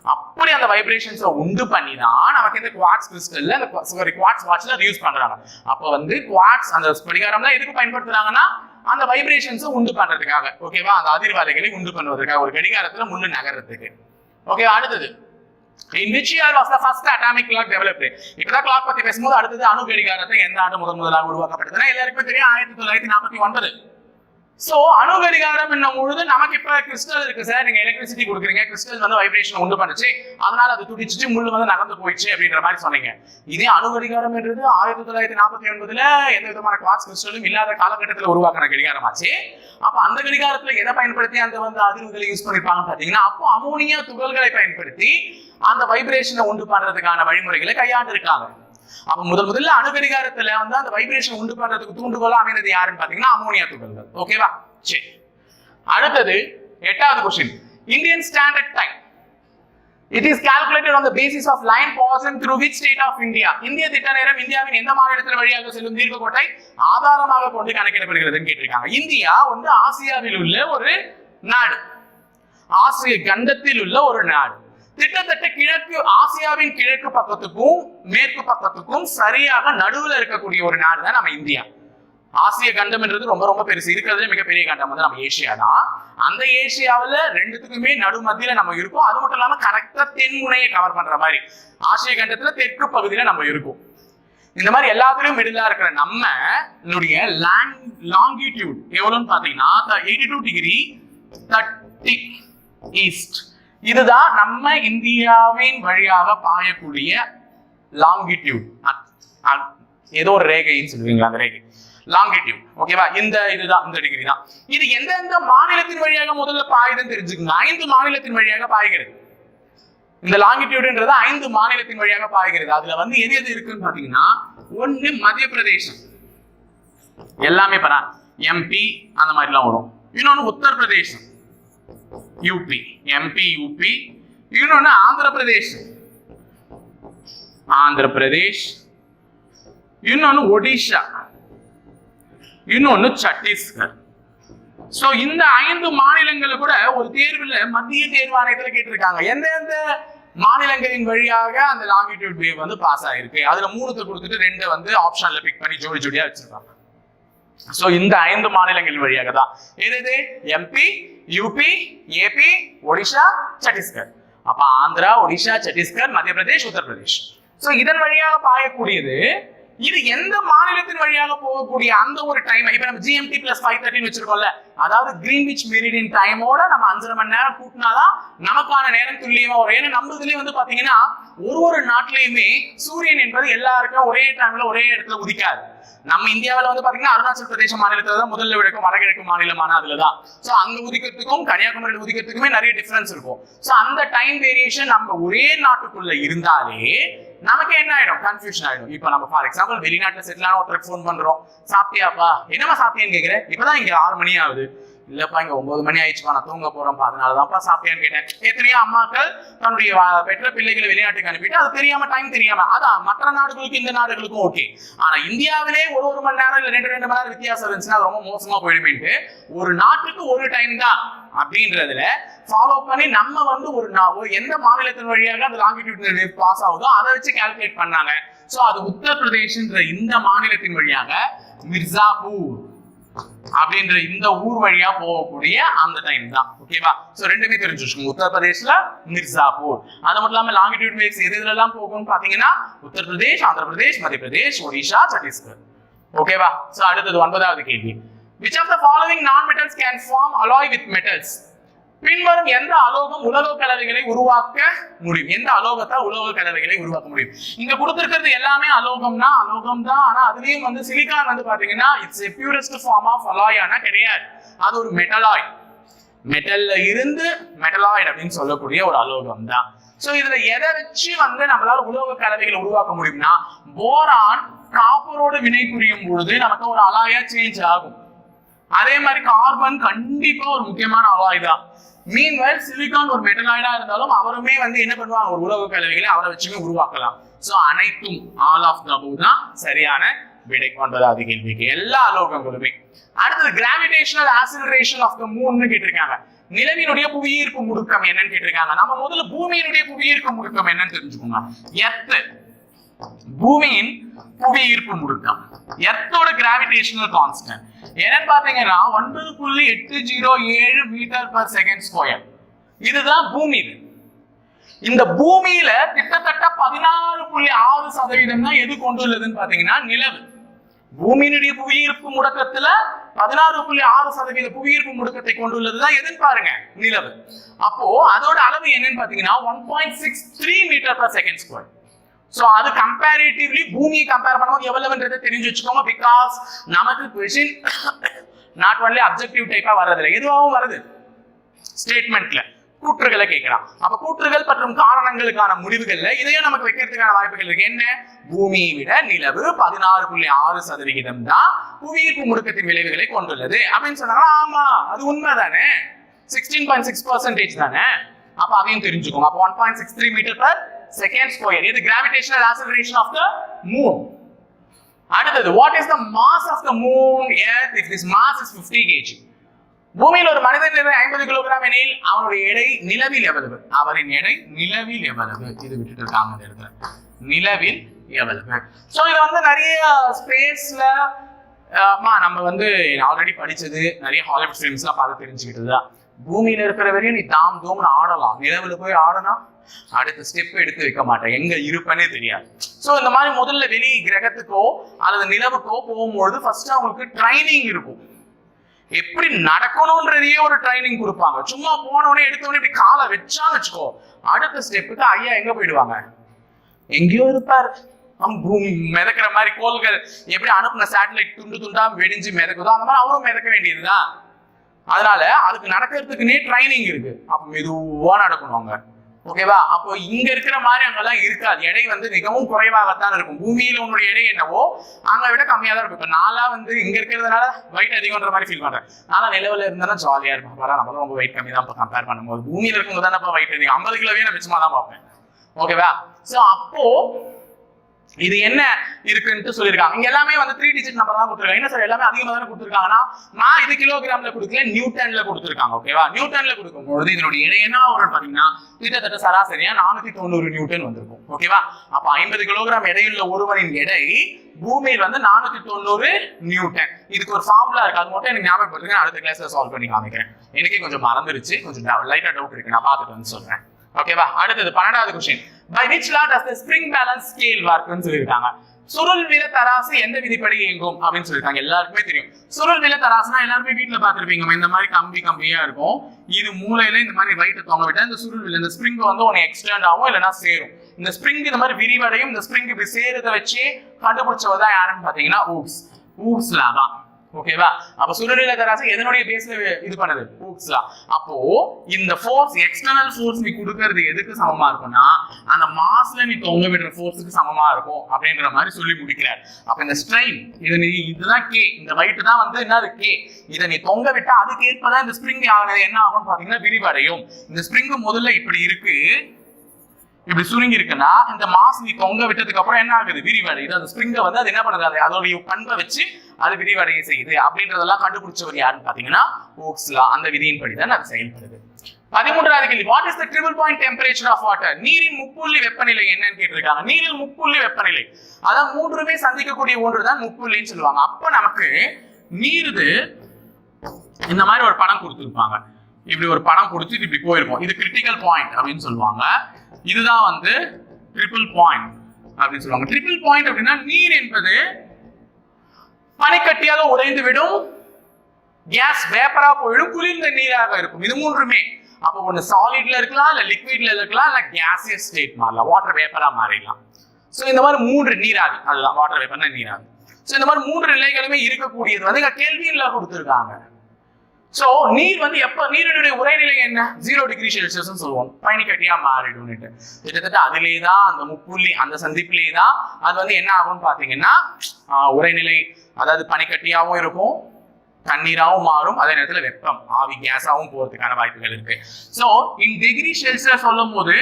அப்படி அந்த வைப்ரேஷன்ஸை உண்டு பண்ணி தான் நமக்கு இந்த குவாட்ஸ் கிறிஸ்டல்ல அந்த சாரி குவாட்ஸ் வாட்ச்ல அது யூஸ் பண்றாங்க. அப்போ வந்து குவாட்ஸ் அந்த படிகாரம்லாம் எதுக்கு பயன்படுத்துறாங்கன்னா அந்த வைப்ரேஷன்ஸை உண்டு பண்றதுக்காக ஓகேவா அந்த அதிர்வலைகளை உண்டு பண்ணுவதற்காக ஒரு கடிகாரத்துல முன்னு நகர்றதுக்கு. ஓகே அடுத்தது. In which year was the first atomic clock இப்பதான் கிளாக் பத்தி பேசும்போது அடுத்தது அணு கடிகாரத்தை எந்த ஆண்டு முதன் முதலாக உருவாக்கப்பட்டதுன்னா எல்லாருக்குமே தெரியும் ஆயிரத்தி தொள்ளாயிரத்தி நாற்பத்தி ஒன்பது. சோ அணுகடிகாரம் என்னும் பொழுது நமக்கு இப்ப கிறிஸ்டல் இருக்கு சார் நீங்க எலக்ட்ரிசிட்டி கொடுக்குறீங்க. கிறிஸ்டல் வந்து வைப்ரேஷன் உண்டு பண்ணுச்சு. அதனால அது துடிச்சிட்டு முள்ளு வந்து நடந்து போயிடுச்சு அப்படின்ற மாதிரி சொன்னீங்க. இதே அணுகடிகாரம் என்றது ஆயிரத்தி தொள்ளாயிரத்தி நாற்பத்தி ஒன்பதுல எந்த விதமான குவாட்ஸ் கிறிஸ்டலும் இல்லாத காலகட்டத்தில் உருவாக்கின கடிகாரம் ஆச்சு. அப்ப அந்த கடிகாரத்துல எதை பயன்படுத்தி அந்த வந்து அதிர்வுகளை யூஸ் பண்ணிருப்பாங்கன்னு பாத்தீங்கன்னா அப்போ அமோனியா துகள்களை பயன்படுத்தி அந்த வைப்ரேஷனை உண்டு பண்றதுக்கான வழிமுறைகளை கையாண்டு இருக்காங்க அப்ப முதல் முதல்ல அணுகடிகாரத்துல வந்து அந்த வைப்ரேஷன் உண்டு பண்றதுக்கு தூண்டுகோலா அமைந்தது யாருன்னு பாத்தீங்கன்னா அமோனியா துகள்கள் ஓகேவா சரி. அடுத்தது எட்டாவது question Indian standard time it is calculated on the basis of line passing through which state of India இந்திய திட்ட நேரம் இந்தியாவின் எந்த மாநிலத்தின் வழியாக செல்லும் தீர்க்கக்கோட்டை ஆதாரமாக கொண்டு கணக்கிடப்படுகிறதுன்னு கேட்டிருக்காங்க. இந்தியா வந்து ஆசியாவில் உள்ள ஒரு நாடு. ஆசிய கண்டத்தில் உள்ள ஒரு நாடு. கிட்டத்தட்ட கிழக்கு ஆசியாவின் கிழக்கு பக்கத்துக்கும் மேற்கு பக்கத்துக்கும் சரியாக நடுவில் இருக்கக்கூடிய ஒரு நாடு தான் நம்ம இந்தியா. ஆசிய கண்டம்ன்றது ரொம்ப ரொம்ப பெருசு. இருக்கிறதுலே மிகப்பெரிய கண்டம் வந்து நம்ம ஏசியா தான். அந்த ஏசியாவில் ரெண்டுத்துக்குமே நடு மத்தியில் நம்ம இருக்கோம். அது மட்டும் இல்லாமல் கரெக்டாக தென்முனையை கவர் பண்ற மாதிரி. ஆசிய கண்டத்தில் தெற்கு பகுதியில் நம்ம இருக்கோம். இந்த மாதிரி எல்லாத்துலயும் மிடிலா இருக்கிற நம்ம நம்மளுடைய லாங்கிடியூட் எவ்வளோன்னு பார்த்தீங்கன்னா eighty two degree thirty east இதுதான் நம்ம இந்தியாவின் வழியாக பாயக்கூடிய லாங்கிடியூட் ஏதோ ஒரு ரேகைன்னு சொல்லுவீங்களா அந்த ரேகை? லாங்கிடியூட் ஓகேவா இந்த இதுதான் இந்த டிகிரி தான். இது எந்தெந்த மாநிலத்தின் வழியாக முதல்ல பாயுதுன்னு தெரிஞ்சுக்கோங்க. ஐந்து மாநிலத்தின் வழியாக பாய்கிறது. இந்த லாங்கிடியூடுன்றது ஐந்து மாநிலத்தின் வழியாக பாய்கிறது. அதுல வந்து எது எது இருக்குன்னு பாத்தீங்கன்னா ஒண்ணு மத்திய பிரதேசம் எல்லாமே பரா எம்பி அந்த மாதிரிலாம் வரும். இன்னொன்னு உத்தரப்பிரதேசம். யூபி எம்பி யூபி இன்னொன்னு ஆந்திர பிரதேஷ் ஆந்திர பிரதேஷ் இன்னொன்னு ஒடிஷா. இன்னொன்னு சத்தீஸ்கர். ஸோ இந்த ஐந்து மாநிலங்களை கூட ஒரு தேர்வில் மத்திய தேர்வு ஆணையத்தில் கேட்டிருக்காங்க. எந்தெந்த மாநிலங்களின் வழியாக அந்த லாங்கிடியூட் வேவ் வந்து பாஸ் ஆகிருக்கு அதில் மூணுத்தை கொடுத்துட்டு ரெண்டை வந்து ஆப்ஷனில் பிக் பண்ணி ஜோடி ஜோடியாக வச்சிருக்காங்க. ஸோ இந்த ஐந்து மாநிலங்களின் வழியாக தான் எது MP UP AP Odisha Chhattisgarh அப்ப ஆந்திரா ஒடிஷா சத்தீஸ்கர் மத்திய பிரதேஷ் உத்தரப்பிரதேஷ் ஸோ இதன் வழியாக பாயக்கூடியது இது எந்த மாநிலத்தின் வழியாக போகக்கூடிய அந்த ஒரு டைம் இப்ப நம்ம ஜிஎம்டி பிளஸ் ஃபைவ் தேர்ட்டின்னு வச்சிருக்கோம்ல அதாவது கிரீன்விச் மெரிடின் டைமோட நம்ம அஞ்சரை மணி நேரம் கூட்டினாதான் நமக்கான நேரம் துல்லியமா வரும். ஏன்னா நம்ம இதுலயே வந்து பாத்தீங்கன்னா ஒரு ஒரு நாட்டிலையுமே சூரியன் என்பது எல்லாருக்கும் ஒரே டைம்ல ஒரே இடத்துல உதிக்காது. நம்ம இந்தியாவில் வந்து பாத்தீங்கன்னா அருணாச்சல் பிரதேச மாநிலத்துல தான் முதல்ல விடக்கும் வடகிழக்கு மாநிலமான அதுலதான். சோ அங்க உதிக்கிறதுக்கும் கன்னியாகுமரியில் உதிக்கிறதுக்குமே நிறைய டிஃபரன்ஸ் இருக்கும். சோ அந்த டைம் வேரியேஷன் நம்ம ஒரே நாட்டுக்குள்ள இருந்தாலே நமக்கு என்ன ஆயிடும்? கன்ஃபியூஷன் ஆயிடும். இப்போ நம்ம ஃபார் எக்ஸாம்பிள் வெளிநாட்டுல செட்டில் ஆன ஒருத்தருக்கு ஃபோன் பண்றோம். சாப்பிட்டியாப்பா? என்னமா சாப்பிட்டியான்னு கேக்குறேன் இப்பதான் இங்க ஆறு மணி ஆகுது. இல்லப்பா இங்க ஒன்பது மணி ஆயிடுச்சுப்பா நான் தூங்க போறேன்ப்பா அதனாலதான்ப்பா சாப்பிட்டேன்னு கேட்டேன். எத்தனையோ அம்மாக்கள் தன்னுடைய பெற்ற பிள்ளைகளை வெளிநாட்டுக்கு அனுப்பிட்டு அது தெரியாம டைம் தெரியாம அதான் மற்ற நாடுகளுக்கும் இந்த நாடுகளுக்கும் ஓகே ஆனா இந்தியாவிலே ஒரு ஒரு மணி நேரம் இல்ல ரெண்டு ரெண்டு மணி நேரம் வித்தியாசம் இருந்துச்சுன்னா அது ரொம்ப மோசமா போயிடுமேன்ட்டு ஒரு நாட்டுக்கு ஒரு டைம் தான் அப்படின்றதுல ஃபாலோ பண்ணி நம்ம வந்து ஒரு நா- எந்த மாநிலத்தின் வழியாக அந்த லாங்கிடியூட் பாஸ் ஆகுதோ அதை வச்சு கால்குலேட் பண்ணாங்க. சோ அது உத்தரப்பிரதேஷ்ன்ற இந்த மாநிலத்தின் வழியாக மிர்சாபூர் அப்படின்ற இந்த ஊர் வழியா போகக்கூடிய அந்த டைம் தான். ஓகேவா சோ ரெண்டுமே தெரிஞ்சு வச்சுக்கோங்க உத்தரப்பிரதேஷ்ல மிர்சாபூர். அது மட்டும் இல்லாம லாங்கிடியூட் வேவ்ஸ் எது இதுலலாம் போகும்னு பாத்தீங்கன்னா உத்தரப்பிரதேஷ் ஆந்திர பிரதேஷ் மத்திய பிரதேஷ் ஒடிஷா சத்தீஸ்கர் ஓகேவா சோ அடுத்தது ஒன்பதாவது கேள்வி. Which of the following non metals can form alloy with metals பின்வரும் எந்த அலோகம் உலோக கலவைகளை உருவாக்க முடியும்? எந்த அலோகத்தால் உலோக கலவைகளை உருவாக்க முடியும்? இங்க கொடுத்திருக்கிறது எல்லாமே அலோகம்னா அலோகம் தான் ஆனா அதுலயும் வந்து சிலிகான் வந்து பாத்தீங்கன்னா it's a purest form of அலாயானா கிடையாது. அது ஒரு மெட்டலாய் மெட்டல்ல இருந்து மெட்டலாய்டு அப்படின்னு சொல்லக்கூடிய ஒரு அலோகம் தான் சோ இதுல எதை வச்சு வந்து நம்மளால உலோக கலவைகளை உருவாக்க முடியும்னா போரான் காப்பரோடு வினை புரியும் பொழுது நமக்கு ஒரு அலாயா சேஞ்ச் ஆகும். அதே மாதிரி கார்பன் கண்டிப்பா ஒரு முக்கியமான அலாய் தான். மீன்வெல் சிலிகான் ஒரு மெட்டலாய்டா இருந்தாலும் அவருமே வந்து என்ன பண்ணுவாங்க? ஒரு உலோக கலவைகளை அவரை வச்சுமே உருவாக்கலாம். சோ அனைத்தும் ஆல் ஆஃப் த தான் சரியான விடை ஒன்பதாவது கேள்விக்கு எல்லா அலோகங்களுமே அடுத்தது கிராவிடேஷனல் ஆசிலரேஷன் ஆஃப் த மூன்னு கேட்டிருக்காங்க. நிலவினுடைய புவியீர்ப்பு முடுக்கம் என்னன்னு கேட்டிருக்காங்க. நம்ம முதல்ல பூமியினுடைய புவியீர்ப்பு முடுக்கம் என்னன்னு தெரிஞ்சுக்கோங்க. எர்த்து பூமியின் புவியீர்ப்பு முடுக்கம் எர்த்தோட கிராவிடேஷனல் கான்ஸ்டன்ட் என்னன்னு பாத்தீங்கன்னா ஒன்பது புள்ளி எட்டு ஜீரோ ஏழு மீட்டர் பர் செகண்ட் ஸ்கொயர் இதுதான் பூமி இது. இந்த பூமியில கிட்டத்தட்ட பதினாறு புள்ளி ஆறு சதவீதம் தான் எது கொண்டுள்ளதுன்னு பாத்தீங்கன்னா நிலவு. பூமியினுடைய புவியீர்ப்பு முடக்கத்துல பதினாறு புள்ளி ஆறு சதவீத புவியீர்ப்பு முடுக்கத்தை கொண்டுள்ளதுதான் எதுன்னு பாருங்க நிலவு. அப்போ அதோட அளவு என்னன்னு பாத்தீங்கன்னா one point six three metre per second square so அது கம்பேரிட்டிவ்லி பூமியை கம்பேர் பண்ணும்போது எவ்வளவுன்றதை தெரிஞ்சு வச்சுக்கோங்க. பிகாஸ் நமக்கு கொஷின் நாட் ஒன்லி அப்ஜெக்டிவ் டைப்பாக வர்றதில்ல எதுவாகவும் வருது ஸ்டேட்மெண்ட்ல கூற்றுகளை கேட்கிறான் அப்ப கூற்றுகள் மற்றும் காரணங்களுக்கான முடிவுகள்ல இதையும் நமக்கு வைக்கிறதுக்கான வாய்ப்புகள் இருக்கு. என்ன? பூமியை விட நிலவு பதினாறு புள்ளி ஆறு சதவிகிதம் தான் புவியீர்ப்பு முடுக்கத்தின் விளைவுகளை கொண்டுள்ளது. அப்படின்னு சொன்னாங்கன்னா ஆமா அது உண்மை தானே சிக்ஸ்டீன் பாயிண்ட் சிக்ஸ் பர்சன்டேஜ் தானே? அப்ப அதையும் தெரிஞ்சுக்கோங்க. அப்ப one point six three metre per second square இது gravitational acceleration of the moon அடுத்தது what is the mass of the moon earth if this mass is 50 KG பூமியில் ஒரு மனிதன் எடை ஐம்பது கிலோகிராம் எனில் அவனுடைய எடை நிலவில் எவ்வளவு? அவரின் எடை நிலவில் எவ்வளவு? இது விட்டுட்டு இருக்காங்க இந்த இடத்துல. நிலவில் எவ்வளவு? ஸோ இது வந்து நிறைய ஸ்பேஸ்ல ஆமா நம்ம வந்து ஆல்ரெடி படிச்சது நிறைய ஹாலிவுட் ஃபிலிம்ஸ்லாம் பார்த்து தெரிஞ்சுக்கிட்டது தான் பூமியில இருக்கிற வரையும் நீ தாம் தூம்னு ஆடலாம். நிலவில் போய் ஆடனா அடுத்த ஸ்டெப் எடுத்து வைக்க மாட்டேன். எங்க இருப்பேனே தெரியாது. சோ இந்த மாதிரி முதல்ல வெளி கிரகத்துக்கோ அல்லது நிலவுக்கோ போகும்பொழுது ஃபர்ஸ்ட் அவங்களுக்கு ட்ரைனிங் இருக்கும். எப்படி நடக்கணும்ன்றதையே ஒரு ட்ரைனிங் கொடுப்பாங்க. சும்மா போனவனே எடுத்தவனே இப்படி காலை வச்சான்னு வச்சுக்கோ. அடுத்த ஸ்டெப்புக்கு ஐயா எங்க போயிடுவாங்க? எங்கேயோ இருப்பார். மிதக்கிற மாதிரி கோள்கள் எப்படி அனுப்புன சேட்டலைட் துண்டு துண்டா வெடிஞ்சு மிதக்குதோ அந்த மாதிரி அவரும் மிதக்க வேண்டியதுதான். அதனால அதுக்கு நடக்கிறதுக்குன்னே ட்ரைனிங் இருக்கு. அப்ப மெதுவா நடக்கணும் அவங்க. ஓகேவா? அப்போ இங்க இருக்கிற மாதிரி அங்கெல்லாம் இருக்காது. எடை வந்து மிகவும் குறைவாகத்தான் இருக்கும். பூமியில உன்னுடைய எடை என்னவோ அங்க விட கம்மியா தான் இருக்கும். இப்போ நாளா வந்து இங்க இருக்கிறதுனால வெயிட் அதிகம்ன்ற மாதிரி ஃபீல் பண்றேன். நாளா நிலவுல இருந்தாலும் ஜாலியா இருக்கும். பரவாயில்ல நம்ம ரொம்ப வெயிட் கம்மி தான் கம்பேர் பண்ணும்போது. பூமியில இருக்கும்போது தானே வெயிட் அதிகம். ஐம்பது கிலோவே நான் மிச்சமா தான் பார்ப்பேன். ஓகேவா? சோ அப்போ இது என்ன இருக்குன்ட்டு சொல்லியிருக்காங்க. இங்க எல்லாமே வந்து த்ரீ டிஜிட் நம்பர் தான் கொடுத்துருக்காங்க. என்ன சார் எல்லாமே அதிகமா தானே கொடுத்துருக்காங்கன்னா நான் இது கிலோகிராம்ல கொடுக்கல நியூட்டன்ல கொடுத்துருக்காங்க ஓகேவா நியூட்டன்ல கொடுக்கும்பொழுது இதனுடைய எடை என்ன வரும்னு பாத்தீங்கன்னா கிட்டத்தட்ட சராசரியா நானூத்தி தொண்ணூறு நியூட்டன் வந்திருக்கும் ஓகேவா அப்ப ஐம்பது கிலோகிராம் எடையுள்ள ஒருவரின் எடை பூமியில் வந்து நானூத்தி தொண்ணூறு நியூட்டன் இதுக்கு ஒரு ஃபார்முலா இருக்கு. அது மட்டும் எனக்கு ஞாபகப்படுத்துங்க. அடுத்த கிளாஸ்ல சால்வ் பண்ணி காமிக்கிறேன். எனக்கே கொஞ்சம் மறந்துருச்சு. கொஞ்சம் லைட்டா டவுட் இருக்கு. நான் பார்த்துட்டு வந்து சொல்றேன். ஓகேவா அடுத்தது பன்னெண்டாவது question by which law does the spring balance scale ஒர்க்னு சொல்லியிருக்காங்க. சுருள் வில தராசு எந்த விதிப்படி இயங்கும் அப்படின்னு சொல்லியிருக்காங்க. எல்லாருக்குமே தெரியும். சுருள் வில தராசுனா எல்லாருமே வீட்டுல பாத்துருப்பீங்க இந்த மாதிரி கம்பி கம்பியா இருக்கும். இது மூலையில இந்த மாதிரி ரைட்டு தொங்க விட்டா இந்த சுருள் வில இந்த ஸ்ப்ரிங் வந்து உனக்கு எக்ஸ்டெண்ட் ஆகும் இல்லைன்னா சேரும். இந்த ஸ்ப்ரிங் இந்த மாதிரி விரிவடையும் இந்த ஸ்ப்ரிங் இப்படி சேருதை வச்சு கண்டுபிடிச்சவதான் யாருன்னு பாத்தீங்கன்னா ஊப்ஸ் ஊப்ஸ் தான் ஓகேவா? அப்ப சுருநிலை தராசு எதனுடைய பேஸ்ல இது பண்ணுது? Hooke's law. அப்போ இந்த ஃபோர்ஸ் எக்ஸ்டர்னல் ஃபோர்ஸ் நீ கொடுக்கறது எதுக்கு சமமா இருக்கும்னா அந்த மாஸ்ல நீ தொங்க விடுற ஃபோர்ஸுக்கு சமமா இருக்கும் அப்படின்ற மாதிரி சொல்லி முடிக்கிறார். அப்ப இந்த ஸ்ட்ரெயின் இது நீ இதுதான் கே இந்த weight தான் வந்து என்னது கே இதை நீ தொங்க விட்டா அதுக்கு ஏற்பதான் இந்த ஸ்ப்ரிங் என்ன ஆகும்னு பாத்தீங்கன்னா விரிவடையும். இந்த ஸ்ப்ரிங் முதல்ல இப்படி இருக்கு. இப்படி சுருங்கி இருக்குன்னா இந்த மாஸ் நீ தொங்க விட்டதுக்கு அப்புறம் என்ன ஆகுது? விரிவடையுது அந்த ஸ்ப்ரிங்க வந்து அது என்ன பண்ணுது? அதோட அதோடைய பண்பை வச்சு அது விரிவடைய செய்யுது. அப்படின்றதெல்லாம் கண்டுபிடிச்சவர் யாருன்னு பாத்தீங்கன்னா ஓக்ஸ்லா. அந்த விதியின் படிதான் அது செயல்படுது. பதிமூன்றாவது கேள்வி. What is the triple point temperature of water நீரின் முப்புள்ளி வெப்பநிலை என்னன்னு கேட்டிருக்காங்க. நீரில் முப்புள்ளி வெப்பநிலை. அதான் மூன்றுமே சந்திக்கக்கூடிய ஒன்று தான் முப்புள்ளின்னு சொல்லுவாங்க. அப்ப நமக்கு நீருது இந்த மாதிரி ஒரு படம் கொடுத்துருப்பாங்க. இப்படி ஒரு படம் கொடுத்து இப்படி போயிருக்கும். இது கிரிட்டிக்கல் பாயிண்ட் அப்படின்னு சொல்லுவாங்க. இதுதான் வந்து ட்ரிபிள் பாயிண்ட் அப்படின்னு சொல்லுவாங்க. ட்ரிபிள் பாயிண்ட் அப்படின்னா நீர் என்பது பனிக்கட்டியாக உடைந்து விடும் கேஸ் வேப்பரா போயிடும் குளிர்ந்த நீராக இருக்கும். இது மூன்றுமே. அப்போ ஒன்று சாலிட்ல இருக்கலாம் இல்லை லிக்விட்ல இருக்கலாம் இல்லை கேசியஸ் ஸ்டேட் மாறலாம். வாட்டர் வேப்பரா மாறிடலாம். ஸோ இந்த மாதிரி மூன்று நீராவி. அதுதான் வாட்டர் வேப்பர்னா நீராவி. ஸோ இந்த மாதிரி மூன்று நிலைகளுமே இருக்கக்கூடியது வந்து இங்கே கேள்வியில கொடுத்துருக்காங்க. சோ நீர் வந்து எப்ப நீரினுடைய உரைநிலை என்ன? ஜீரோ டிகிரி செல்சியஸ் சொல்லுவோம். பனிக்கட்டியா மாறிடும்னுட்டு. கிட்டத்தட்ட அதுலேயே தான் அந்த முப்புள்ளி அந்த சந்திப்பிலே தான் அது வந்து என்ன ஆகும்னு பாத்தீங்கன்னா உரைநிலை அதாவது பனிக்கட்டியாவும் இருக்கும் தண்ணீராகவும் மாறும் அதே நேரத்துல வெப்பம் ஆவி கேஸாவும் போறதுக்கான வாய்ப்புகள் இருக்கு. சோ இன் டிகிரி செல்சியஸ் சொல்லும் போது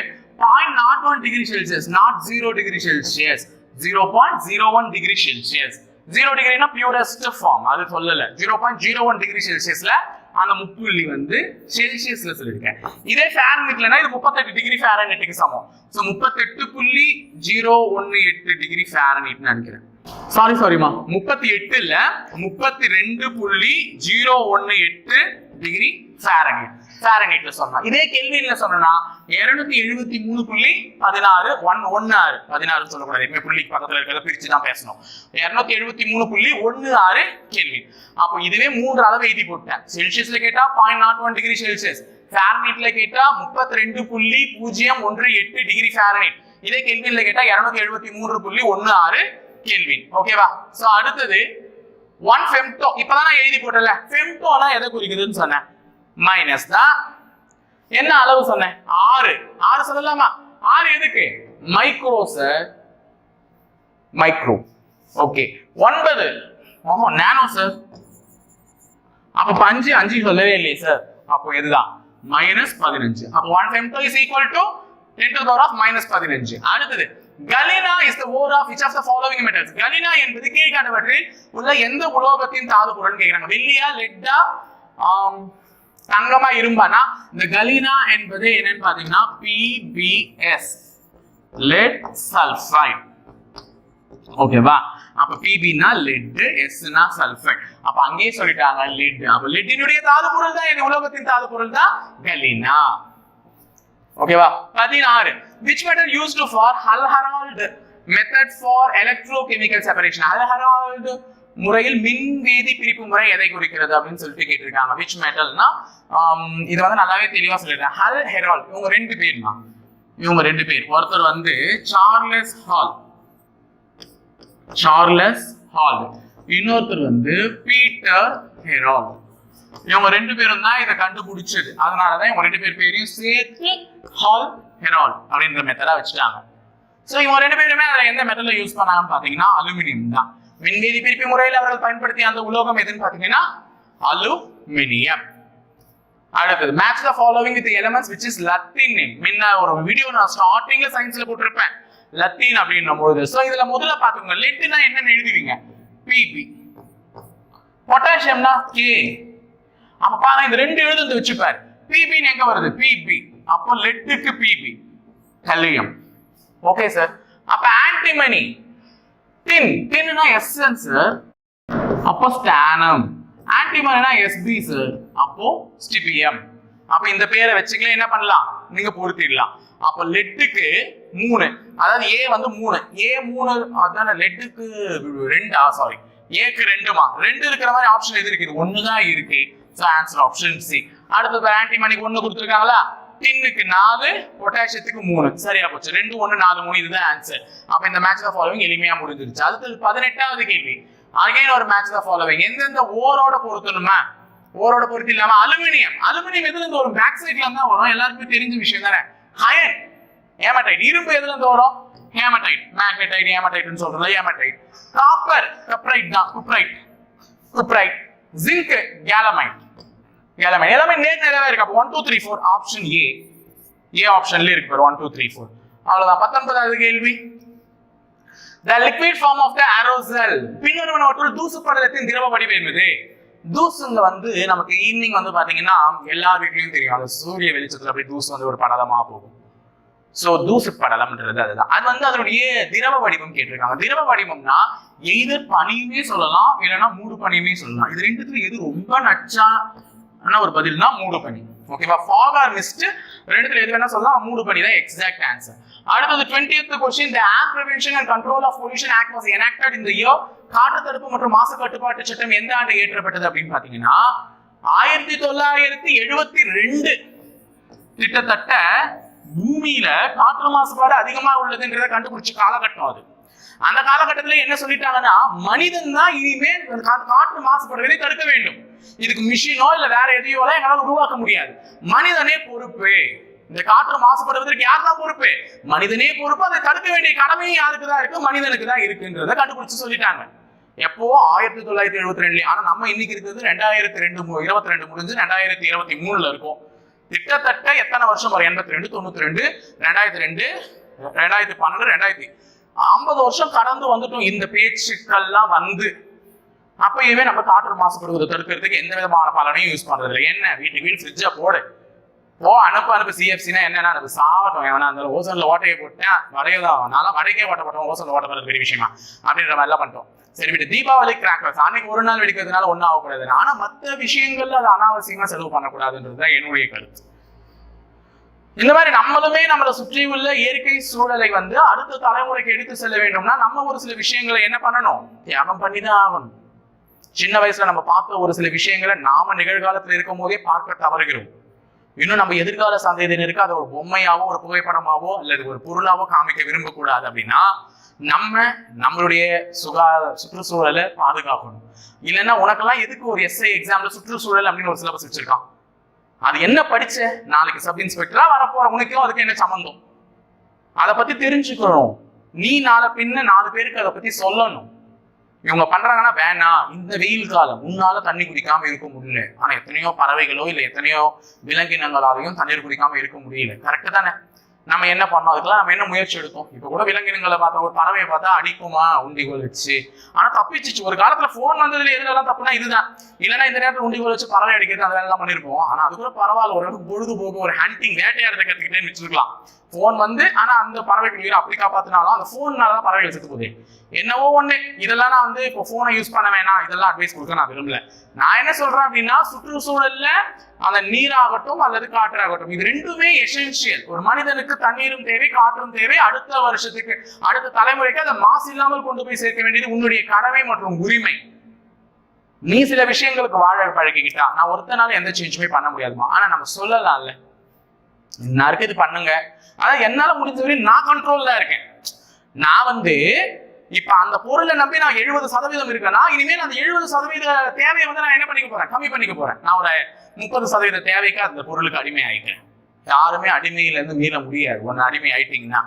point nought one degree Celsius nought zero degree Celsius zero point zero one degree Celsius zero டிகிரினா purest form அது சொல்லல. Zero point zero one degree செல்சியஸ்ல அந்த முப்புள்ளி வந்து செல்சியஸ்ல சொல்லியிருக்கேன். இதே ஃபேரன்ஹீட்லனா இது முப்பத்தெட்டு டிகிரி ஃபேரன்ஹீட்டுக்கு சமம். ஸோ முப்பத்தெட்டு புள்ளி ஜீரோ ஒன்று எட்டு டிகிரி ஃபேரன்ஹீட்னு நினைக்கிறேன். சாரி சாரிமா முப்பத்தி எட்டு முப்பத்தி ரெண்டு புள்ளி ஜீரோ ஒன்று எட்டு டிகிரி ஃபேரன்ஹீட் ஃபேரன்ஹீட்ல சொன்னா இதே என்ன சொன்னேன்னா இருநூத்தி எழுபத்தி மூணு புள்ளி பதினாறு ஒன் ஒன்னு ஆறு. பதினாறு சொல்லக்கூடாது. எப்பவுமே புள்ளி பக்கத்துல இருக்கிறத பிரிச்சு தான் பேசணும். இருநூத்தி எழுபத்தி மூணு புள்ளி ஒன்னு ஆறு கேள்வி. அப்போ இதுவே மூன்று அளவு எழுதி போட்டேன். செல்சியஸ்ல கேட்டா point nought one degree Celsius ஃபேரன்ஹீட்ல கேட்டா முப்பத்தி ரெண்டு புள்ளி பூஜ்ஜியம் ஒன்று எட்டு டிகிரி ஃபேரன்ஹீட் இதே கேள்வியில் கேட்டா இருநூத்தி எழுபத்தி மூன்று புள்ளி ஒன்னு ஆறு கேள்வி. ஓகேவா சோ அடுத்தது ஒன் ஃபெம்டோ இப்பதான் நான் எழுதி போட்டல ஃபெம்டோனா எதை குறிக்குதுன்னு சொன்னேன். மைனஸ் தான். என்ன அளவு சொன்னேன்? ஆறு. ஆறு சொல்லலாமா? ஆறு எதுக்கு? மைக்ரோ சார் மைக்ரோ ஓகே ஒன்பது. ஓஹோ நானோ சார் அப்ப அஞ்சு அஞ்சு சொல்லவே இல்லையே சார் அப்போ இதுதான். மைனஸ் பதினஞ்சு. அப்போ one femto is equal to ten to power of minus பதினஞ்சு. அடுத்தது galena is the ore of which of the following metals galena என்பது கீழ்காண்டவற்றில் உள்ள எந்த உலோகத்தின் தாது பொருள்னு கேட்கிறாங்க? வெள்ளியா லெட்டா தங்கமா இரும்பானா? இந்த கலீனா என்பது என்னன்னு பாத்தீங்கன்னா பிபிஎஸ் லெட் சல்ஃபைட் ஓகேவா அப்ப பிபினா லெட் எஸ்னா சல்ஃபைட் அப்ப அங்கேயே சொல்லிட்டாங்க லெட் அப்ப லெட்டினுடைய தாது பொருள் தான் என் உலோகத்தின் தாது பொருள் தான் கலினா. ஓகேவா பதினாறு. Which metal used for Hall Heroult method for electrochemical separation Hall Heroult முறையில் மின் வேதி பிரிப்பு முறை எதை குறிக்கிறது அப்படின்னு சொல்லிட்டு கேட்டிருக்காங்க. விச் மெட்டல்னா இது வந்து நல்லாவே தெளிவா சொல்லிடுறேன் ஹல் ஹெரால் இவங்க ரெண்டு பேர்மா? இவங்க ரெண்டு பேர். ஒருத்தர் வந்து சார்லஸ் ஹால் சார்லஸ் ஹால் இன்னொருத்தர் வந்து பீட்டர் ஹெரால் இவங்க ரெண்டு பேரும் தான் இதை கண்டுபிடிச்சது. அதனாலதான் இவங்க ரெண்டு பேர் பேரையும் சேர்த்து ஹால் ஹெரால் அப்படின்ற மெத்தடா வச்சுட்டாங்க. சோ இவங்க ரெண்டு பேருமே அதில் எந்த மெட்டலில் யூஸ் பண்ணாங்கன்னு பார்த்தீங்கன்னா அலுமினியம் தான். மின்வேதி பிரிப்பு முறையில் அவர்கள் பயன்படுத்திய அந்த உலோகம் எதுன்னு பார்த்தீங்கன்னா அலுமினியம். அடுத்தது match the following with elements which is Latin name முன்ன ஒரு வீடியோ நான் ஸ்டார்டிங்ல சயின்ஸ்ல போட்டிருப்பேன். லத்தீன் அப்படின்னும் பொழுது. ஸோ இதுல முதல்ல பாத்துங்க லெட்னா என்னன்னு எழுதுவீங்க பிபி பொட்டாசியம்னா கே அப்ப பாருங்க இந்த ரெண்டு எழுதுந்து வச்சுப்பாரு. பிபின்னு எங்க வருது? பிபி அப்போ லெட்டுக்கு பிபி கலியம் ஓகே சார் அப்ப ஆன்டிமனி டின் டின்னா எஸ்என் சார் அப்போ ஸ்டானம் ஆன்டிமனினா எஸ்பி சார் அப்போ ஸ்டிபியம் அப்ப இந்த பேரை வச்சுக்கலாம் என்ன பண்ணலாம்? நீங்க பொருத்திடலாம். அப்ப லெட்டுக்கு மூணு. அதாவது ஏ வந்து மூணு. ஏ மூணு அதான லெட்டுக்கு ரெண்டு? சாரி ஏக்கு ரெண்டுமா? ரெண்டு இருக்கிற மாதிரி ஆப்ஷன் எது இருக்கு இது ஒண்ணுதான் இருக்கு. ஸோ ஆன்சர் ஆப்ஷன் சி அடுத்தது ஆன்டிமணிக்கு ஒண்ணு கொடுத்துருக்காங்களா? டின்னுக்கு நாலு பொட்டாசியத்துக்கு மூணு. சரியா போச்சு. ரெண்டு ஒண்ணு நாலு மூணு இதுதான் ஆன்சர் அப்ப இந்த மேட்ச் ஃபாலோவிங் எளிமையா முடிஞ்சிருச்சு. அடுத்தது பதினெட்டாவது கேள்வி. அகைன் ஒரு மேட்ச் தான் ஃபாலோவிங் எந்தெந்த ஓரோட பொருத்தணுமா? ஓரோட பொருத்தி இல்லாம அலுமினியம். அலுமினியம் எதுல இருந்து வரும்? பேக் சைட்ல தான் வரும். எல்லாருக்குமே தெரிஞ்ச விஷயம் தானே? ஹயன் ஏமடைட் இரும்பு எதுல இருந்து வரும்? ஹேமடைட் மேக்னடைட் ஹேமடைட்னு சொல்றதுல ஏமடைட் காப்பர் கப்ரைட் தான். குப்ரைட் குப்ரைட் ஜிங்க் கேலமைட் எல்லாமே எல்லாமே நேர் நேராவே இருக்கு? அப்போ one two three four option A A ஆப்ஷன்ல இருக்கு பாரு ஒன் டூ த்ரீ ஃபோர் அவ்வளவுதான். பத்தொன்பதாவது கேள்வி. The liquid form of the aerosol. பின்வருவனவற்றுள் தூசு படலத்தின் திரவ வடிவம் என்பது. தூசுங்க வந்து நமக்கு ஈவினிங் வந்து பாத்தீங்கன்னா எல்லா வீட்லயும் தெரியும். அந்த சூரிய வெளிச்சத்துல அப்படியே தூசு வந்து ஒரு படலமா போகும். சோ தூசு படலம்ன்றது அதுதான். அது வந்து அதனுடைய திரவ வடிவம் கேட்டிருக்காங்க. திரவ வடிவம்னா எது பனியுமே சொல்லலாம் இல்லைன்னா மூடு பனியுமே சொல்லலாம். இது ரெண்டுத்துல எது ரொம்ப ஆனா ஒரு பதில்னா மூடு பனி ஓகேவா ஃபாக் ஆர் மிஸ்ட் ரெண்டுத்துல எது வேணா சொல்லலாம். மூடு பனி தான் எக்ஸாக்ட் ஆன்சர் அடுத்தது 20th question the act prevention and control of pollution act was enacted இந்த இயர் காற்று தடுப்பு மற்றும் மாசு கட்டுப்பாட்டு சட்டம் எந்த ஆண்டு ஏற்றப்பட்டது அப்படின்னு பாத்தீங்கன்னா ஆயிரத்தி தொள்ளாயிரத்தி எழுபத்தி ரெண்டு. கிட்டத்தட்ட பூமியில காற்று மாசுபாடு அதிகமா உள்ளதுன்றத கண்டுபிடிச்ச காலகட்டம் அது. அந்த காலகட்டத்துல என்ன சொல்லிட்டாங்கன்னா மனிதன் தான் இனிமேல் காற்று மாசுபடுவதை தடுக்க வேண்டும். இதுக்கு மிஷினோ இல்ல வேற எதையோ எல்லாம் எங்களால உருவாக்க முடியாது. மனிதனே பொறுப்பு. இந்த காற்று மாசுபடுவதற்கு யார் தான் பொறுப்பு? மனிதனே பொறுப்பு. அதை தடுக்க வேண்டிய கடமையும் யாருக்கு தான் இருக்கு? மனிதனுக்கு தான் இருக்குன்றத கண்டுபிடிச்சு சொல்லிட்டாங்க. எப்போ? ஆயிரத்தி தொள்ளாயிரத்தி எழுபத்தி ரெண்டுல ஆனா நம்ம இன்னைக்கு இருக்கிறது ரெண்டாயிரத்தி ரெண்டு இருபத்தி ரெண்டு முடிஞ்சு ரெண்டாயிரத்தி இருபத்தி மூணுல இருக்கும். கிட்டத்தட்ட எத்தனை வருஷம் வரும்? எண்பத்தி ரெண்டு தொண்ணூத்தி ரெண்டு ரெண்டாயிரத்தி ரெண்டு ரெண்டாயிரத்தி பன்னெண்டு ரெண்டாயிரத்தி ஐம்பது வருஷம் கடந்து வந்துட்டோம். இந்த பேச்சுக்கள்லாம் வந்து அப்பயுமே நம்ம காற்று மாசுபடுவதை தடுக்கிறதுக்கு எந்த விதமான பலனையும் யூஸ் பண்றது இல்லை என்ன? வீட்டுக்கு வீடு ஃப்ரிட்ஜை போடு. ஓ அனுப்ப அனுப்பு சிஎஃப்சினா என்னன்னா அனுப்பு சாவட்டும். எவனா அந்த ஓசனில் ஓட்டையை போட்டேன் வரையதான் நான் வடைக்கே ஓட்ட போட்டோம் ஓட்டப்படுறது ஓட்ட பெரிய விஷயமா. அப்படின்ற மாதிரி எல்லாம் பண்ணிட்டோம். சரி விட்டு தீபாவளி கிராக்கர்ஸ் அன்னைக்கு ஒரு நாள் வெடிக்கிறதுனால ஒன்றும் ஆகக்கூடாது. ஆனா மற்ற விஷயங்கள்ல அது அனாவசியமா செலவு பண்ணக்கூடாதுன்றது தான் என்னுடைய கருத்து. இந்த மாதிரி நம்மளுமே நம்மளை சுற்றி உள்ள இயற்கை சூழலை வந்து அடுத்த தலைமுறைக்கு எடுத்து செல்ல வேண்டும்னா நம்ம ஒரு சில விஷயங்களை என்ன பண்ணணும்? தியாகம் பண்ணி தான் ஆகணும். சின்ன வயசுல நம்ம பார்த்த ஒரு சில விஷயங்களை நாம நிகழ்காலத்துல இருக்கும் போதே பார்க்க தவறுகிறோம். இன்னும் நம்ம எதிர்கால சந்ததியினருக்கு அதை ஒரு பொம்மையாவோ ஒரு புகைப்படமாவோ அல்லது ஒரு பொருளாவோ காமிக்க விரும்பக்கூடாது அப்படின்னா நம்ம நம்மளுடைய சுகா சுற்றுச்சூழலை பாதுகாக்கணும். இல்லைன்னா உனக்கெல்லாம் எதுக்கு ஒரு எஸ்ஐ எக்ஸாம்ல சுற்றுச்சூழல் அப்படின்னு ஒரு சிலபஸ் வச்சிருக்கான்? அது என்ன படிச்ச? நாளைக்கு சப் இன்ஸ்பெக்டரா வரப்போற உனக்கும் அதுக்கு என்ன சம்மந்தம்? அதை பத்தி தெரிஞ்சுக்கணும். நீ நாளை பின்ன நாலு பேருக்கு அதை பத்தி சொல்லணும். இவங்க பண்றாங்கன்னா வேணாம். இந்த வெயில் காலம் முன்னால தண்ணி குடிக்காம இருக்க முடியல. ஆனா எத்தனையோ பறவைகளோ இல்ல எத்தனையோ விலங்கினங்களாலையும் தண்ணீர் குடிக்காம இருக்க முடியல. கரெக்ட் தானே? நம்ம என்ன பண்ணோம்? அதுக்கெல்லாம் நம்ம என்ன முயற்சி எடுத்தோம்? இப்ப கூட விலங்கினங்களை பார்த்தா ஒரு பறவையை பார்த்தா அடிக்குமா? உண்டிகோல் வச்சு. ஆனா தப்பிச்சிச்சு. ஒரு காலத்துல போன் வந்ததுல எதுலாம் தப்புனா இதுதான். இல்லைன்னா இந்த நேரத்துல உண்டிகோல் வச்சு பறவை அடிக்கிறது அந்த வேலை பண்ணிருப்போம். ஆனா அது கூட பரவாயில்ல. ஒரு அளவுக்கு பொழுதுபோக்கு ஒரு ஹண்டிங் வேட்டையாடுறத கத்துக்கிட்டே வச்சிருக்கலாம். போன் வந்து ஆனா அந்த பறவைகள் உயிரை அப்படி காப்பாத்தினாலும் அந்த போன்னால தான் பறவைகள் செத்து போகுது. என்னவோ ஒண்ணு. இதெல்லாம் நான் வந்து இப்போ போனை யூஸ் பண்ண வேணாம். இதெல்லாம் அட்வைஸ் கொடுக்க நான் விரும்பல. நான் என்ன சொல்றேன் அப்படின்னா சுற்றுச்சூழல்ல அந்த நீராகட்டும் அல்லது காற்றாகட்டும் இது ரெண்டுமே எசென்சியல் ஒரு மனிதனுக்கு தண்ணீரும் தேவை காற்றும் தேவை. அடுத்த வருஷத்துக்கு அடுத்த தலைமுறைக்கு அதை மாசு இல்லாமல் கொண்டு போய் சேர்க்க வேண்டியது உன்னுடைய கடமை மற்றும் உரிமை. நீ சில விஷயங்களுக்கு வாழ பழகிக்கிட்டா நான் ஒருத்தனால எந்த சேஞ்சுமே பண்ண முடியாதுமா ஆனா நம்ம சொல்லலாம்ல. இன்னாருக்கு இது பண்ணுங்க. அதான் முடிஞ்ச முடிஞ்சவரை நான் கண்ட்ரோல்ல இருக்கேன். நான் வந்து இப்போ அந்த பொருளை நம்பி நான் எழுபது சதவீதம் இருக்கேன்னா இனிமேல் அந்த எழுபது சதவீத தேவையை வந்து நான் என்ன பண்ணிக்க போறேன்? கம்மி பண்ணிக்க போறேன். நான் ஒரு முப்பது சதவீத தேவைக்கு அந்த பொருளுக்கு அடிமை ஆயிட்டேன். யாருமே அடிமையில இருந்து மீள முடியாது. ஒன்று அடிமை ஆயிட்டீங்கன்னா.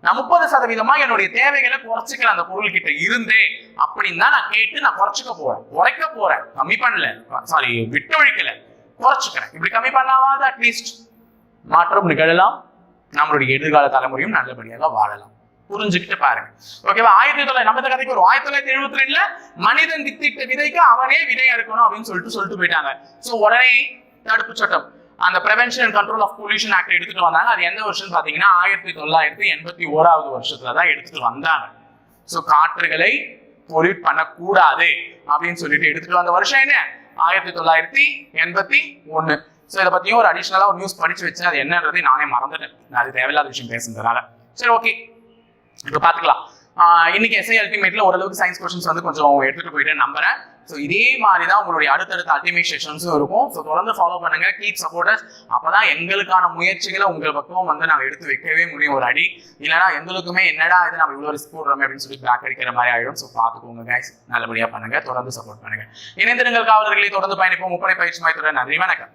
நான் முப்பது சதவீதமா என்னுடைய தேவைகளை குறைச்சிக்கிற அந்த பொருள் கிட்ட இருந்தே அப்படின்னு தான் நான் கேட்டு நான் குறைச்சிக்க போறேன். குறைக்க போறேன். கம்மி பண்ணல. சாரி விட்டு ஒழிக்கல. குறைச்சிக்கிறேன். இப்படி கம்மி பண்ணாவது அட்லீஸ்ட் மாற்றம் நிகழலாம் நம்மளுடைய எதிர்கால தலைமுறையும் நல்லபடியாக வாழலாம். புரிஞ்சுக்கிட்டு பாருங்க. ஓகேவா ஆயிரத்தி தொள்ளாயிரத்தி நம்ம கதைக்கு ஒரு ஆயிரத்தி தொள்ளாயிரத்தி எழுபத்தி ரெண்டுல மனிதன் வித்திட்ட விதைக்கு அவனே விதை அறுக்கணும் அப்படின்னு சொல்லிட்டு சொல்லிட்டு போயிட்டாங்க. சோ உடனே தடுப்பு சட்டம். அந்த prevention and control of pollution act எடுத்துட்டு வந்தாங்க. அது எந்த வருஷம் பாத்தீங்கன்னா ஆயிரத்தி தொள்ளாயிரத்தி எண்பத்தி ஓராவது வருஷத்துல தான் எடுத்துட்டு வந்தாங்க. சோ காற்றுகளை பொல்யூட் பண்ணக்கூடாது அப்படின்னு சொல்லிட்டு எடுத்துட்டு வந்த வருஷம் என்ன? ஆயிரத்தி தொள்ளாயிரத்தி எண்பத்தி ஒன்னு ஸோ இதை பற்றியும் ஒரு அடிஷ்னலாக ஒரு நியூஸ் படிச்சு வச்சு அது என்னன்றது நானே மறந்துட்டேன். நான் அது தேவையில்லாத விஷயம் பேசுனதுனால. சரி ஓகே இப்போ பார்த்துக்கலாம் இன்னைக்கு எஸ்ஐ அல்டிமேட்ல ஓரளவுக்கு சயின்ஸ் கொஸ்டின்ஸ் வந்து கொஞ்சம் எடுத்துட்டு போயிட்டு நம்புறேன். ஸோ இதே மாதிரி தான் உங்களுடைய அடுத்தடுத்த அல்டிமேட் செஷன்ஸும் இருக்கும். ஸோ தொடர்ந்து ஃபாலோ பண்ணுங்க கீப் சப்போர்ட்டர்ஸ் அப்பதான் எங்களுக்கான முயற்சிகளை உங்கள் பக்கம் வந்து நாங்கள் எடுத்து வைக்கவே முடியும் ஒரு அடி. இல்லைனா எங்களுக்குமே என்னடா இது நம்ம இவ்வளோ ரிஸ்க் போடுறோமே அப்படின்னு சொல்லி பேக் அடிக்கிற மாதிரி ஆயிடும். ஸோ பார்த்துக்கோங்க கைஸ் நல்லபடியாக பண்ணுங்க தொடர்ந்து சப்போர்ட் பண்ணுங்க. இணைந்திருங்கள் காவலர்களை. தொடர்ந்து பயணிப்போம். முப்படை பயிற்சி மையத்துடன் நன்றி வணக்கம்.